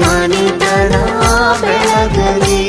ಮನಿತನ ಬೆಳಗಲಿ